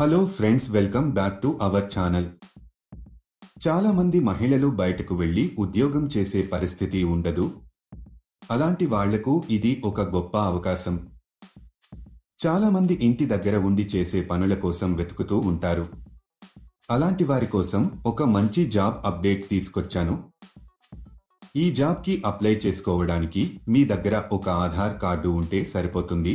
Hello friends welcome back to our channel చాలా మంది మహిళలు బయటకు వెళ్ళి ఉద్యోగం చేసే పరిస్థితి ఉండదు. అలాంటి వాళ్ళకు ఇది ఒక గొప్ప అవకాశం. చాలా మంది ఇంటి దగ్గర ఉండి చేసే పనుల కోసం వెతుకుతూ ఉంటారు. అలాంటి వారి కోసం ఒక మంచి జాబ్ అప్డేట్ తీసుకొచ్చాను. ఈ జాబ్కి అప్లై చేసుకోవడానికి మీ దగ్గర ఒక ఆధార్ కార్డు ఉంటే సరిపోతుంది.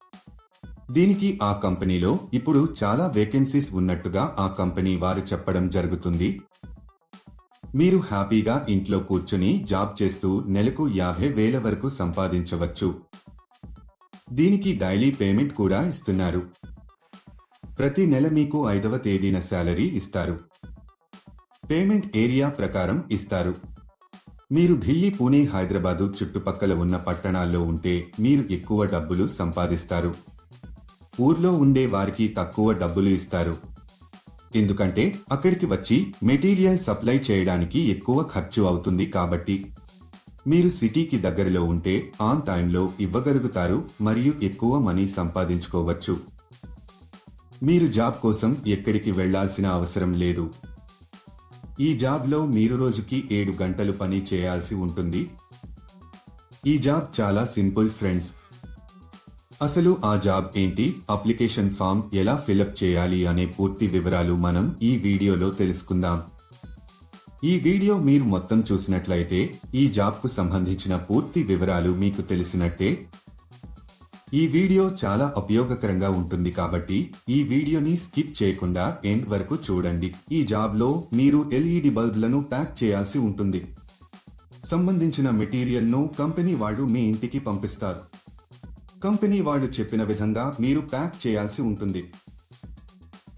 దీనికి ఆ కంపెనీలో ఇప్పుడు చాలా వేకెన్సీస్ ఉన్నట్టుగా ఆ కంపెనీ వారు చెప్పడం జరుగుతుంది. మీరు హ్యాపీగా ఇంట్లో కూర్చుని జాబ్ చేస్తూ నెలకు యాభై వేల వరకు సంపాదించవచ్చు. దీనికి డైలీ పేమెంట్ కూడా ఇస్తున్నారు. ప్రతి నెల మీకు ఐదవ తేదీన శాలరీ ఇస్తారు. పేమెంట్ ఏరియా ప్రకారం ఇస్తారు. మీరు ఢిల్లీ పూణే హైదరాబాదు చుట్టుపక్కల ఉన్న పట్టణాల్లో ఉంటే మీరు ఎక్కువ డబ్బులు సంపాదిస్తారు. ఊర్లో ఉండే వారికి తక్కువ డబ్బులు ఇస్తారు. ఎందుకంటే అక్కడికి వచ్చి మెటీరియల్ సప్లై చేయడానికి ఎక్కువ ఖర్చు అవుతుంది కాబట్టి. మీరు సిటీకి దగ్గరలో ఉంటే ఆన్ టైంలో ఇవ్వగలుగుతారు మరియు ఎక్కువ మనీ సంపాదించుకోవచ్చు. మీరు జాబ్ కోసం ఎక్కడికి వెళ్ళాల్సిన అవసరం లేదు. ఈ జాబ్లో మీరు రోజుకి ఏడు గంటలు పని చేయాల్సి ఉంటుంది. ఈ జాబ్ చాలా సింపుల్ ఫ్రెండ్స్. అసలు ఆ జాబ్ ఏంటి? అప్లికేషన్ ఫామ్ ఎలా ఫిలప్ చేయాలి అనే పూర్తి వివరాలు మనం ఈ వీడియోలో తెలుసుకుందాం. ఈ వీడియో మీరు మొత్తం చూసినట్లయితే ఈ జాబ్కు సంబంధించిన పూర్తి వివరాలు మీకు తెలిసినట్టే. ఈ వీడియో చాలా ఉపయోగకరంగా ఉంటుంది కాబట్టి ఈ వీడియోని స్కిప్ చేయకుండా ఎండ్ వరకు చూడండి. ఈ జాబ్లో మీరు ఎల్ఈడి బల్బ్లను ప్యాక్ చేయాల్సి ఉంటుంది. సంబంధించిన మెటీరియల్ను కంపెనీ వాళ్ళు మీ ఇంటికి పంపిస్తారు. కంపెనీ వాళ్ళు చెప్పిన విధంగా మీరు ప్యాక్ చేయాల్సి ఉంటుంది.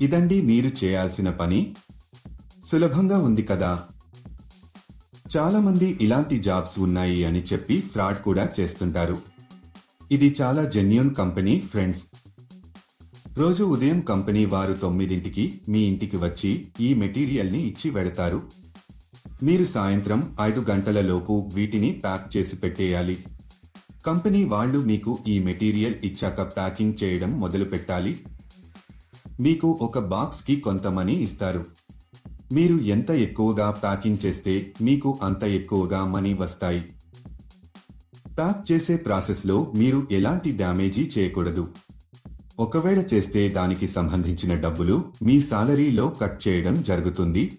ఇదండి మీరు చేయాల్సిన పని. సులభంగా ఉంది కదా. చాలామంది ఇలాంటి జాబ్స్ ఉన్నాయి అని చెప్పి ఫ్రాడ్ కూడా చేస్తుంటారు. ఇది చాలా జెన్యున్ కంపెనీ ఫ్రెండ్స్. రోజు ఉదయం కంపెనీ వారు తొమ్మిదింటికి మీ ఇంటికి వచ్చి ఈ మెటీరియల్ని ఇచ్చి వెడతారు. మీరు సాయంత్రం ఐదు గంటలలోపు వీటిని ప్యాక్ చేసి పెట్టేయాలి. కంపెనీ వాళ్ళు మీకు ఈ మెటీరియల్ ఇచ్చాక ప్యాకింగ్ చేయడం మొదలు పెట్టాలి. మీకు ఒక బాక్స్కి కొంత మనీ ఇస్తారు. మీరు ఎంత ఎక్కువగా ప్యాకింగ్ చేస్తే మీకు అంత ఎక్కువగా మనీ వస్తాయి. ప్యాక్ చేసే ప్రాసెస్లో మీరు ఎలాంటి డ్యామేజీ చేయకూడదు. ఒకవేళ చేస్తే దానికి సంబంధించిన డబ్బులు మీ సాలరీలో కట్ చేయడం జరుగుతుంది.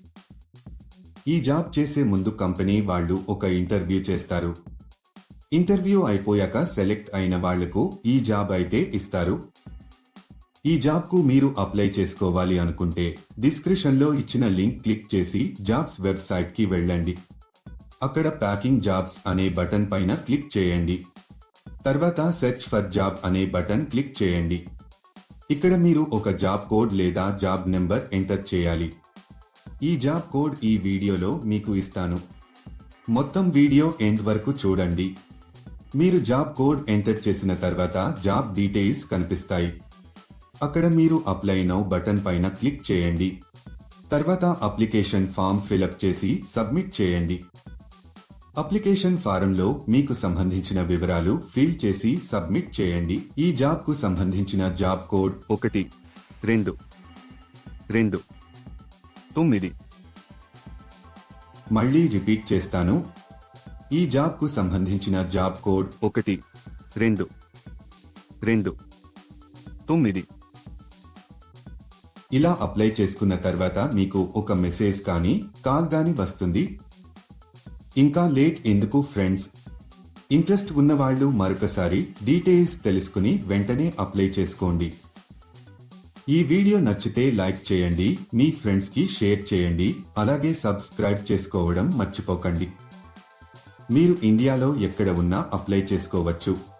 ఈ జాబ్ చేసే ముందు కంపెనీ వాళ్ళు ఒక ఇంటర్వ్యూ చేస్తారు. ఇంటర్వ్యూ అయిపోయాక సెలెక్ట్ అయిన వాళ్ళకు ఈ జాబ్ అయితే ఇస్తారు. ఈ జాబ్కు మీరు అప్లై చేసుకోవాలి అనుకుంటే డిస్క్రిప్షన్లో ఇచ్చిన లింక్ క్లిక్ చేసి జాబ్స్ వెబ్సైట్కి వెళ్ళండి. అక్కడ ప్యాకింగ్ జాబ్స్ అనే బటన్ పైన క్లిక్ చేయండి. తర్వాత సెర్చ్ ఫర్ జాబ్ అనే బటన్ క్లిక్ చేయండి. ఇక్కడ మీరు ఒక జాబ్ కోడ్ లేదా జాబ్ నెంబర్ ఎంటర్ చేయాలి. ఈ జాబ్ కోడ్ ఈ వీడియోలో మీకు ఇస్తాను. మొత్తం వీడియో ఎండ్ వరకు చూడండి. మీరు జాబ్ కోడ్ ఎంటర్ చేసిన తర్వాత జాబ్ డీటెయిల్స్ కనిపిస్తాయి. అక్కడ మీరు అప్లై నౌ బటన్ పైన క్లిక్ చేయండి. తర్వాత అప్లికేషన్ ఫామ్ ఫిలప్ చేసి సబ్మిట్ చేయండి. అప్లికేషన్ ఫారంలో మీకు సంబంధించిన వివరాలు ఫిల్ చేసి సబ్మిట్ చేయండి. ఈ జాబ్కు సంబంధించిన జాబ్ కోడ్ ఒకటి రెండు రెండు తొమ్మిది. మళ్ళీ రిపీట్ చేస్తాను. ఈ జాబ్కు సంబంధించిన జాబ్ కోడ్ ఒకటి రెండు రెండు తొమ్మిది. ఇలా అప్లై చేసుకున్న తర్వాత మీకు ఒక మెసేజ్ కానీ కాల్ గాని వస్తుంది. ఇంకా లేట్ ఎందుకు ఫ్రెండ్స్? ఇంట్రెస్ట్ ఉన్నవాళ్ళు మరొకసారి డీటెయిల్స్ తెలుసుకుని వెంటనే అప్లై చేసుకోండి. ఈ వీడియో నచ్చితే లైక్ చేయండి మీ ఫ్రెండ్స్కి షేర్ చేయండి అలాగే సబ్స్క్రైబ్ చేసుకోవడం మర్చిపోకండి. మీరు ఇండియాలో ఎక్కడ ఉన్నా అప్లై చేసుకోవచ్చు.